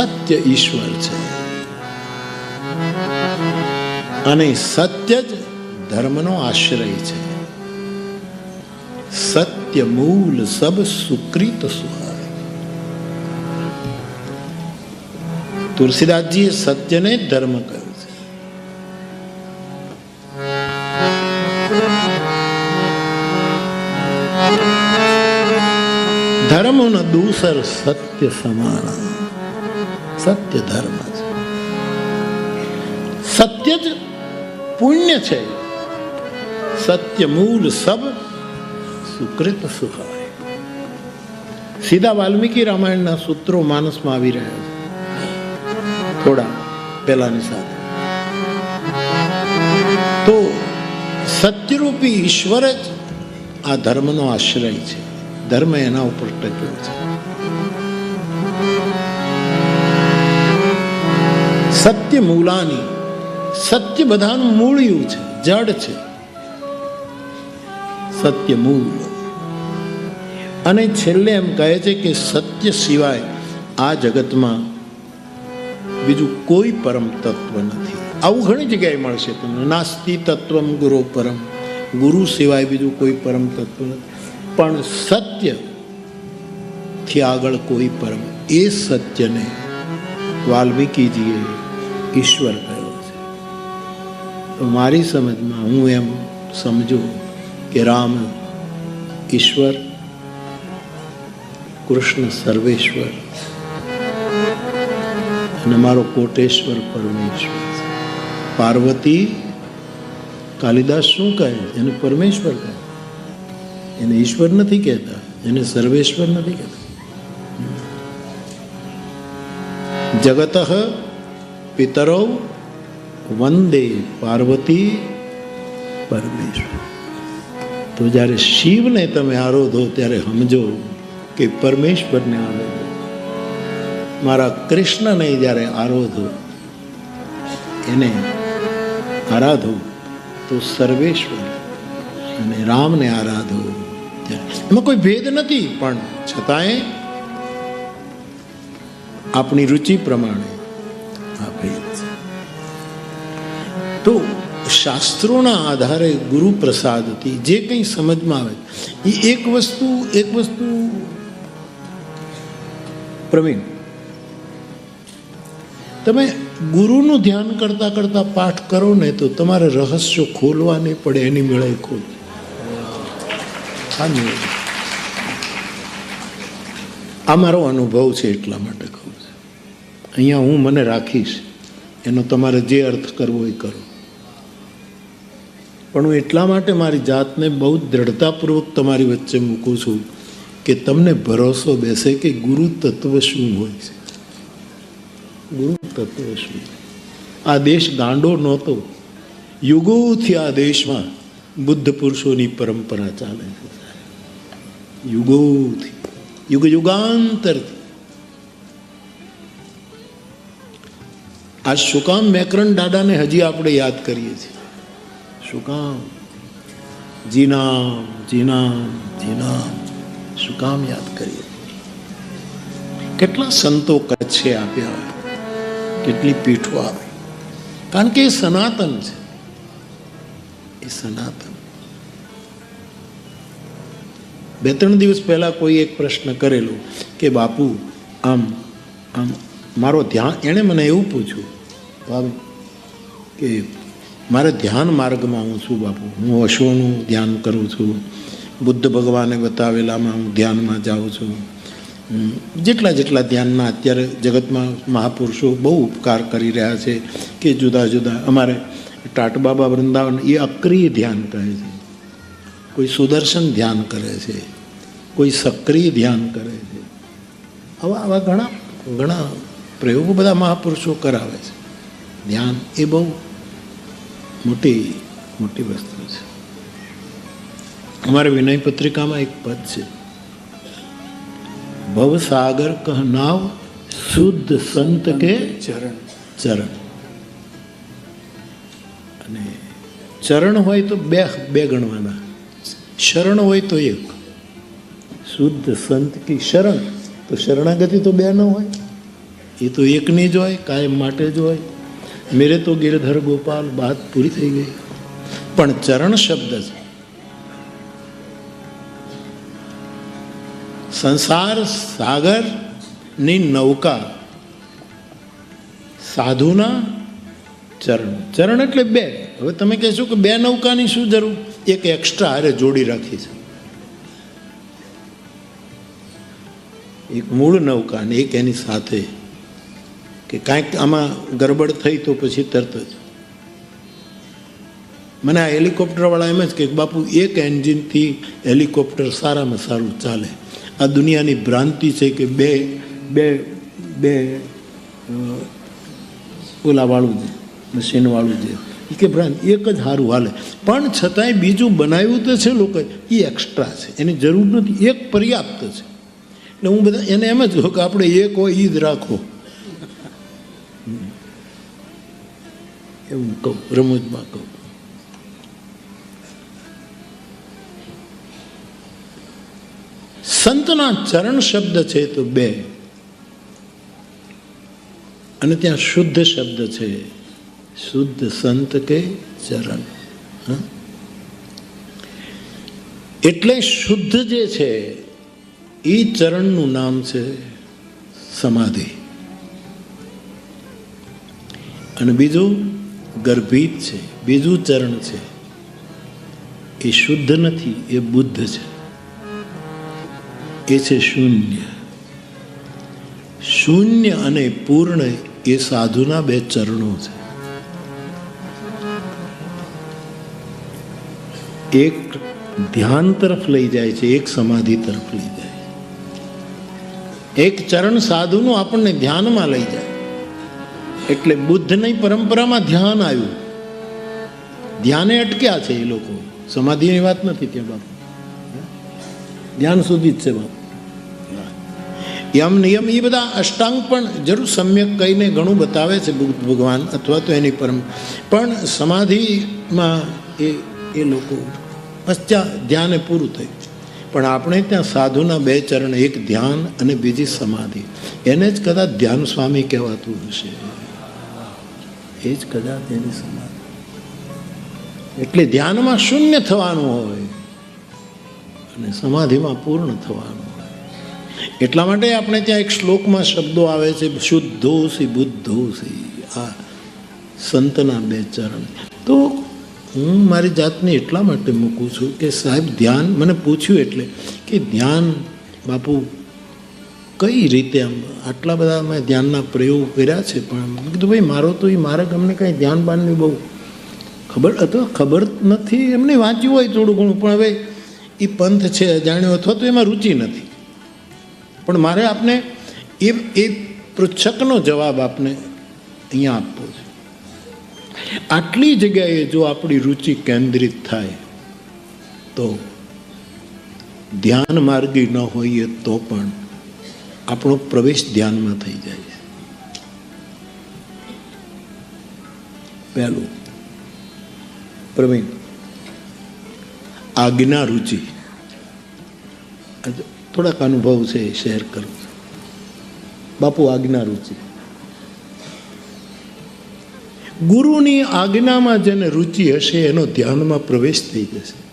સત્ય ઈશ્વર છે. અને સત્ય જ ધર્મનો આશ્રય છે. સત્ય મૂળ સબ સુકૃત સુહાય તુલસીદાસજીએ સત્યને ધર્મ કહ્યું છે. ધર્મ દૂસર સત્ય સમાન. સત્ય ધર્મ છે સત્ય જ પુણ્ય છે. સત્ય મૂળ સબ સુકૃત સુખાય. સીધા વાલ્મીકી રામાયણના સૂત્રો માનસમાં આવી રહ્યા છે. થોડા પહેલાની સાથે. તો સત્યરૂપી ઈશ્વર જ આ ધર્મનો આશ્રય છે. ધર્મ એના ઉપર ટક્યો છે. સત્ય મૂલાની સત્ય બધાનું મૂળિયું છે, જડ છે. સત્ય મૂળ અને છેલ્લે એમ કહે છે કે સત્ય સિવાય આ જગતમાં બીજું કોઈ પરમ તત્વ નથી. આવું ઘણી જગ્યાએ મળશે તમને. નાસ્તિ તત્વમ ગુરુ પરમ. ગુરુ સિવાય બીજું કોઈ પરમ તત્વ નથી. પણ સત્યથી આગળ કોઈ પરમ. એ સત્યને વાલ્મીકીજીએ ઈશ્વર કયો છે? તો મારી સમજમાં હું એમ સમજુ કે રામ ઈશ્વર, કૃષ્ણ સર્વેશ્વર અને મારો કોટેશ્વર પરમેશ્વર પાર્વતી કાલિદાસ શું કહે? એને પરમેશ્વર કહે. એને ઈશ્વર નથી કહેતા, એને સર્વેશ્વર નથી કહેતા. જગત પિતરૌ વંદે પાર્વતી પરમેશ્વર. તો જ્યારે શિવને તમે આરોધો, ત્યારે સમજો કે પરમેશ્વરને આરોધો. મારા કૃષ્ણને જ્યારે આરોધો, એને આરાધો, તો સર્વેશ્વર અને રામને આરાધો. એમાં કોઈ ભેદ નથી, પણ છતાંય આપણી રુચિ પ્રમાણે આ તો શાસ્ત્રોના આધારે ગુરુ પ્રસાદથી જે કંઈ સમજમાં આવે. એ એક વસ્તુ એક વસ્તુ પ્રવીણ, તમે ગુરુનું ધ્યાન કરતા કરતા પાઠ કરો ને તો તમારે રહસ્યો ખોલવા નહીં પડે, એની મેળે ખોલ. આ મારો અનુભવ છે એટલા માટે કહું. અહીંયા હું મને રાખીશ. એનો તમારે જે અર્થ કરવો એ કરો. પણ હું એટલા માટે મારી જાતને બહુ દ્રઢતાપૂર્વક તમારી વચ્ચે મૂકું છું કે તમને ભરોસો બેસે કે ગુરુ તત્વ શું હોય છે. ગુરુ તત્વ શું? આ દેશ ગાંડો નહોતો. યુગોથી આ દેશમાં બુદ્ધ પુરુષોની પરંપરા ચાલે છે. યુગોથી. યુગ યુગાંતરથી આ શું કામ મેકરણ દાદાને હજી આપણે યાદ કરીએ છીએ? શું કામ? જીનામ જીનામ જીનામ શું કામ યાદ કરીએ? કેટલા સંતો કચ્છે આપ્યા કેટલી પીઠો આવે. કારણ કે એ સનાતન છે. એ સનાતન. બે ત્રણ દિવસ પહેલા કોઈ એક પ્રશ્ન કરેલો કે બાપુ, આમ આમ મારો ધ્યાન, એણે મને એવું પૂછ્યું બાબુ કે મારે ધ્યાન માર્ગમાં હું છું બાપુ? હું અશ્વનું ધ્યાન કરું છું. બુદ્ધ ભગવાને બતાવેલામાં હું ધ્યાનમાં જાઉં છું. જેટલા જેટલા ધ્યાનના અત્યારે જગતમાં મહાપુરુષો બહુ ઉપકાર કરી રહ્યા છે કે જુદા જુદા, અમારે ટાટબાબા વૃંદાવન એ અક્રિય ધ્યાન કહે છે. કોઈ સુદર્શન ધ્યાન કરે છે, કોઈ સક્રિય ધ્યાન કરે છે. આવા આવા ઘણા ઘણા પ્રયોગો બધા મહાપુરુષો કરાવે છે. ધ્યાન એ બહુ મોટી મોટી વસ્તુ છે. અમારે વિનય પત્રિકામાં એક પદ છે. ભવસાગર કહ નાવ શુદ્ધ સંત કે ચરણ. ચરણ. અને ચરણ હોય તો બે બે ગણવાના. શરણ હોય તો એક. શુદ્ધ સંત કી શરણ. તો શરણાગતિ તો બે ન હોય. એ તો એકની જ હોય, કાયમ માટે જ હોય. મેરે તો ગિરધર ગોપાલ વાત પૂરી થઈ ગઈ. પણ ચરણ શબ્દ છે. સંસાર સાગરની નૌકા સાધુના ચરણ. ચરણ એટલે બે. હવે તમે કહેશો કે બે નૌકાની શું જરૂર? એક એક્સ્ટ્રા હારે જોડી રાખી છે. એક મૂળ નૌકા ને એક એની સાથે કે કાંઈક આમાં ગરબડ થઈ તો પછી તરત જ. મને આ હેલિકોપ્ટરવાળા એમ જ કે, બાપુ, એક એન્જિનથી હેલિકોપ્ટર સારામાં સારું ચાલે. આ દુનિયાની ભ્રાંતિ છે કે બે બે બે ઓલાવાળું છે, મશીનવાળું એ કે, ભ્રાંત, એક જ સારું હાલે. પણ છતાંય બીજું બનાવ્યું તો છે લોકો એ એક્સ્ટ્રા છે. એની જરૂર નથી. એક પર્યાપ્ત છે. એટલે હું બધા એને એમ જ કહું કે, આપણે એક હોય એ જ રાખો. કહું રમૂજમાં કહું સંતના ચરણ શબ્દ છે તો બે. અને ત્યાં શુદ્ધ શબ્દ છે. શુદ્ધ સંત કે ચરણ? એટલે શુદ્ધ જે છે એ ચરણનું નામ છે સમાધિ. અને બીજું? ગર્ભિત છે, બીજું ચરણ છે. એ શુદ્ધ નથી, એ બુદ્ધ છે. એ છે શૂન્ય. શૂન્ય અને પૂર્ણ એ સાધુના બે ચરણો છે. એક ધ્યાન તરફ લઈ જાય છે, એક સમાધિ તરફ લઈ જાય એક ચરણ સાધુનું આપણને ધ્યાનમાં લઈ જાય એટલે બુદ્ધની પરંપરામાં ધ્યાન આવ્યું. ધ્યાને અટક્યા છે એ લોકો. સમાધિની વાત નથી ત્યાં બાપુ. ધ્યાન સુધી જ છે બાપુ. યમ નિયમ એ બધા અષ્ટાંગ પણ જરૂર સમ્યક કહીને ઘણું બતાવે છે બુદ્ધ ભગવાન અથવા તો એની પરમ. પણ સમાધિમાં એ એ લોકો પશ્ચા ધ્યાને પૂરું થયું પણ આપણે ત્યાં સાધુના બે ચરણ, એક ધ્યાન અને બીજી સમાધિ. એને જ કદાચ ધ્યાન સ્વામી કહેવાતું હશે. એ જ કદાચ એની સમાધિ એટલે ધ્યાનમાં શૂન્ય થવાનું હોય અને સમાધિમાં પૂર્ણ થવાનું હોય. એટલા માટે આપણે ત્યાં એક શ્લોકમાં શબ્દો આવે છે, શુદ્ધોસી, બુદ્ધોસી. આ સંતના બે ચરણ. તો હું મારી જાતને એટલા માટે મૂકું છું કે સાહેબ, ધ્યાન, મને પૂછ્યું એટલે કે ધ્યાન બાપુ કઈ રીતે આમ આટલા બધા મેં ધ્યાનના પ્રયોગ કર્યા છે? પણ મેં કીધું, ભાઈ, મારો તો એ મારે અમને કંઈ ધ્યાન બાનની બહુ. ખબર અથવા ખબર નથી, એમને વાંચ્યું હોય થોડું ઘણું, પણ હવે એ પંથ છે અજાણ્યો અથવા તો એમાં રુચિ નથી. પણ મારે આપને એ એ પૃચ્છકનો જવાબ આપને અહીંયા આપવો છે. આટલી જગ્યાએ જો આપણી રુચિ કેન્દ્રિત થાય, તો ધ્યાન માર્ગી ન હોઈએ તો પણ આપણો પ્રવેશ ધ્યાનમાં થઈ જાય છે. પહેલું, પ્રવીણ, આજ્ઞા રુચિ. થોડાક અનુભવ છે શેર કરું બાપુ, આજ્ઞા રુચિ. ગુરુની આજ્ઞામાં જેને રુચિ હશે એનો ધ્યાનમાં પ્રવેશ થઈ જશે.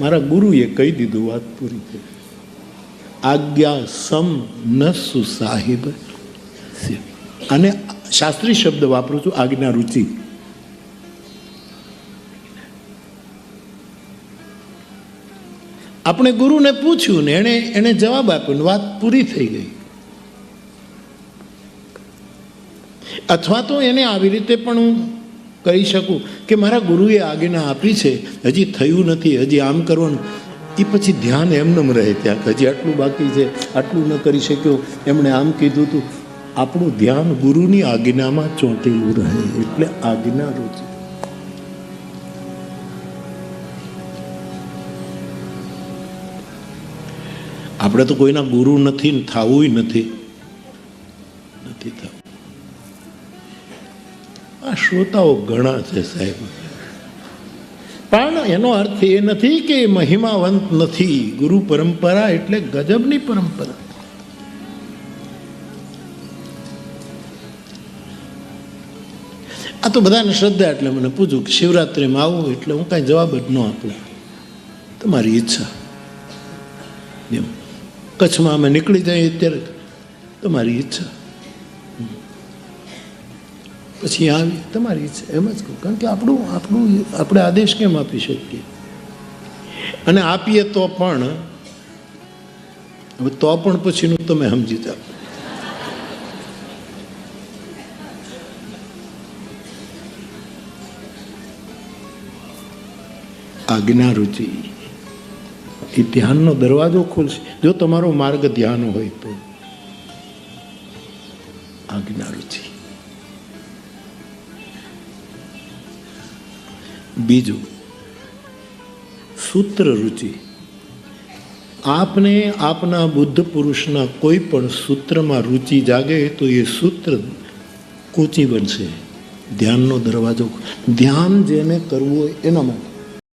મારા ગુરુએ કહી દીધું, વાત પૂરી થઈ. આજ્ઞા સમ ન સુસાહિબ અને શાસ્ત્રી શબ્દ વાપરું છું, આજ્ઞા રુચિ. આપણે ગુરુને પૂછ્યું ને એણે એણે જવાબ આપ્યો વાત પૂરી થઈ ગઈ. અથવા તો એને આવી રીતે પણ હું કહી શકું કે મારા ગુરુએ આજ્ઞા આપી છે, હજી થયું નથી, હજી આમ કરવાનું. એ પછી ધ્યાન એમનેમ રહે ત્યાં હજી આટલું બાકી છે, આટલું ન કરી શક્યો. એમણે આમ કીધું હતું આપણું ધ્યાન ગુરુની આજ્ઞામાં ચોંટેલું રહે, એટલે આજ્ઞા રુચિ. આપણે તો કોઈના ગુરુ નથી ને થવું નથી. નથી થવું. આ શ્રોતાઓ ઘણા છે સાહેબ. પણ એનો અર્થ એ નથી કે મહિમાવંત નથી. ગુરુ પરંપરા એટલે ગજબની પરંપરા. આ તો બધાને શ્રદ્ધા એટલે મને પૂછું કે શિવરાત્રિમાં આવું એટલે હું કાંઈ જવાબ જ ન આપું. તમારી ઈચ્છા. એમ. કચ્છમાં અમે નીકળી જઈએ અત્યારે તમારી ઈચ્છા. પછી આવી તમારી ઈચ્છા એમ જ કહું. કારણ કે આપણું આપણું, આપણે આદેશ કેમ આપી શકીએ? અને આપીએ તો પણ, હવે તો પણ પછીનું તમે સમજી જાઓ. આજ્ઞા રુચિ. એ ધ્યાનનો દરવાજો ખોલશે. જો તમારો માર્ગ ધ્યાન હોય તો. આજ્ઞા રુચિ. બીજું, સૂત્ર રુચિ. આપને આપના બુદ્ધ પુરુષના કોઈ પણ સૂત્રમાં રુચિ જાગે તો એ સૂત્ર કોચી બનશે. ધ્યાનનો દરવાજો, ધ્યાન જેને કરવું હોય એના માટે